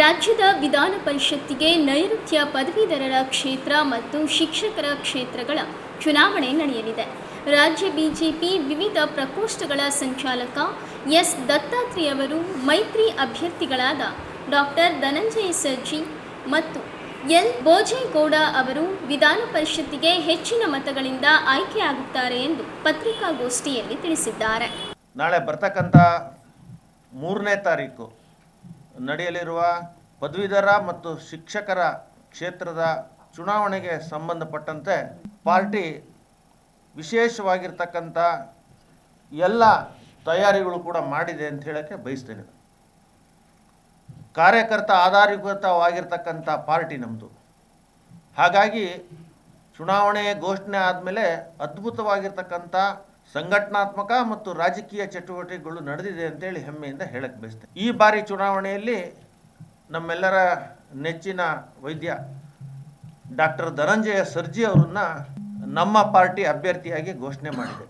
ರಾಜ್ಯದ ವಿಧಾನ ಪರಿಷತ್ತಿಗೆ ನೈಋತ್ಯ ಪದವೀಧರರ ಕ್ಷೇತ್ರ ಮತ್ತು ಶಿಕ್ಷಕರ ಕ್ಷೇತ್ರಗಳ ಚುನಾವಣೆ ನಡೆಯಲಿದೆ. ರಾಜ್ಯ ಬಿಜೆಪಿ ವಿವಿಧ ಪ್ರಕೋಷ್ಠಗಳ ಸಂಚಾಲಕ ಎಸ್. ದತ್ತಾತ್ರಿ ಅವರು, ಮೈತ್ರಿ ಅಭ್ಯರ್ಥಿಗಳಾದ ಡಾಕ್ಟರ್ ಧನಂಜಯ ಸರ್ಜಿ ಮತ್ತು ಎಲ್. ಭೋಜೇಗೌಡ ಅವರು ವಿಧಾನ ಪರಿಷತ್ತಿಗೆ ಹೆಚ್ಚಿನ ಮತಗಳಿಂದ ಆಯ್ಕೆಯಾಗುತ್ತಾರೆ ಎಂದು ಪತ್ರಿಕಾಗೋಷ್ಠಿಯಲ್ಲಿ ತಿಳಿಸಿದ್ದಾರೆ. ನಾಳೆ ಬರ್ತಕ್ಕಂಥ ಮೂರನೇ ತಾರೀಕು ನಡೆಯಲಿರುವ ಪದವೀಧರ ಮತ್ತು ಶಿಕ್ಷಕರ ಕ್ಷೇತ್ರದ ಚುನಾವಣೆಗೆ ಸಂಬಂಧಪಟ್ಟಂತೆ ಪಾರ್ಟಿ ವಿಶೇಷವಾಗಿರ್ತಕ್ಕಂಥ ಎಲ್ಲ ತಯಾರಿಗಳು ಕೂಡ ಮಾಡಿದೆ ಅಂತ ಹೇಳೋಕ್ಕೆ ಬಯಸ್ತೇನೆ. ಕಾರ್ಯಕರ್ತ ಆಧಾರೀಕೃತವಾಗಿರ್ತಕ್ಕಂಥ ಪಾರ್ಟಿ ನಮ್ಮದು ಹಾಗಾಗಿ ಚುನಾವಣೆ ಘೋಷಣೆ ಆದಮೇಲೆ ಅದ್ಭುತವಾಗಿರ್ತಕ್ಕಂಥ ಸಂಘಟನಾತ್ಮಕ ಮತ್ತು ರಾಜಕೀಯ ಚಟುವಟಿಕೆಗಳು ನಡೆದಿದೆ ಅಂತೇಳಿ ಹೆಮ್ಮೆಯಿಂದ ಹೇಳಕ್ಕೆ ಬಯಸ್ತೇನೆ ಈ ಬಾರಿ ಚುನಾವಣೆಯಲ್ಲಿ ನಮ್ಮೆಲ್ಲರ ನೆಚ್ಚಿನ ವೈದ್ಯ ಡಾಕ್ಟರ್ ಧನಂಜಯ ಸರ್ಜಿ ಅವರನ್ನ ನಮ್ಮ ಪಾರ್ಟಿ ಅಭ್ಯರ್ಥಿಯಾಗಿ ಘೋಷಣೆ ಮಾಡಿದೆ.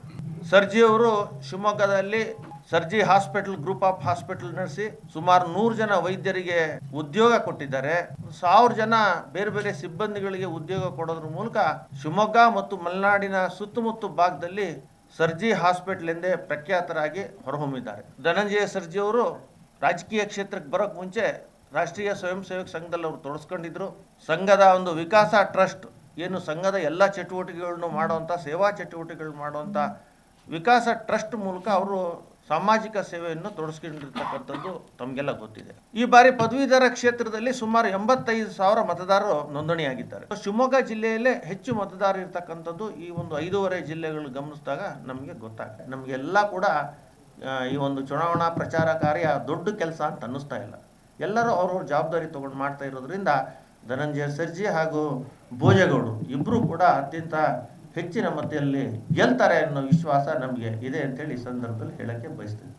ಸರ್ಜಿ ಅವರು ಶಿವಮೊಗ್ಗದಲ್ಲಿ Sarji hospital, group of hospital ನಡೆಸಿ ಸುಮಾರು ನೂರು ಜನ ವೈದ್ಯರಿಗೆ ಉದ್ಯೋಗ ಕೊಟ್ಟಿದ್ದಾರೆ. ಸಾವಿರ ಜನ ಬೇರೆ ಬೇರೆ ಸಿಬ್ಬಂದಿಗಳಿಗೆ ಉದ್ಯೋಗ ಕೊಡೋದ್ರ ಮೂಲಕ ಶಿವಮೊಗ್ಗ ಮತ್ತು ಮಲೆನಾಡಿನ ಸುತ್ತಮುತ್ತ ಭಾಗದಲ್ಲಿ ಸರ್ಜಿ ಹಾಸ್ಪಿಟಲ್ ಪ್ರಖ್ಯಾತರಾಗಿ ಹೊರಹೊಮ್ಮಿದ್ದಾರೆ. ಧನಂಜಯ ಸರ್ಜಿ ಅವರು ರಾಜಕೀಯ ಕ್ಷೇತ್ರಕ್ಕೆ ಬರೋಕ್ಕೆ ಮುಂಚೆ ರಾಷ್ಟ್ರೀಯ ಸ್ವಯಂ ಸೇವಕ ಸಂಘದಲ್ಲಿ ಅವರು ತೊಡಸ್ಕೊಂಡಿದ್ರು. ಸಂಘದ ಒಂದು ವಿಕಾಸ ಟ್ರಸ್ಟ್ ಏನು ಸಂಘದ ಎಲ್ಲ ಚಟುವಟಿಕೆಗಳನ್ನು ಮಾಡುವಂಥ, ಸೇವಾ ಚಟುವಟಿಕೆಗಳು ಮಾಡುವಂಥ ವಿಕಾಸ ಟ್ರಸ್ಟ್ ಮೂಲಕ ಅವರು ಸಾಮಾಜಿಕ ಸೇವೆಯನ್ನು ತೊಡಸ್ಕೊಂಡಿರ್ತಕ್ಕಂಥದ್ದು ತಮಗೆಲ್ಲ ಗೊತ್ತಿದೆ. ಈ ಬಾರಿ ಪದವೀಧರ ಕ್ಷೇತ್ರದಲ್ಲಿ ಸುಮಾರು ಎಂಬತ್ತೈದು ಸಾವಿರ ಮತದಾರರು ನೋಂದಣಿಯಾಗಿದ್ದಾರೆ. ಶಿವಮೊಗ್ಗ ಜಿಲ್ಲೆಯಲ್ಲೇ ಹೆಚ್ಚು ಮತದಾರರು ಇರ್ತಕ್ಕಂಥದ್ದು ಈ ಒಂದು ಐದೂವರೆ ಜಿಲ್ಲೆಗಳು ಗಮನಿಸಿದಾಗ ನಮಗೆ ಗೊತ್ತಾಗುತ್ತೆ. ನಮಗೆಲ್ಲ ಕೂಡ ಈ ಒಂದು ಚುನಾವಣಾ ಪ್ರಚಾರ ಕಾರ್ಯ ದೊಡ್ಡ ಕೆಲಸ ಅಂತ ಅನ್ನಿಸ್ತಾ ಇಲ್ಲ. ಎಲ್ಲರೂ ಅವ್ರವ್ರ ಜವಾಬ್ದಾರಿ ತಗೊಂಡು ಮಾಡ್ತಾ ಇರೋದ್ರಿಂದ ಧನಂಜಯ ಸರ್ಜಿ ಹಾಗೂ ಭೋಜೇಗೌಡರು ಇಬ್ಬರೂ ಕೂಡ ಅತ್ಯಂತ ಹೆಚ್ಚಿನ ಮತೆಯಲ್ಲಿ ಗೆಲ್ತಾರೆ ಅನ್ನೋ ವಿಶ್ವಾಸ ನಮಗೆ ಇದೆ ಅಂತೇಳಿ ಈ ಸಂದರ್ಭದಲ್ಲಿ ಹೇಳಕ್ಕೆ ಬಯಸ್ತೀನಿ.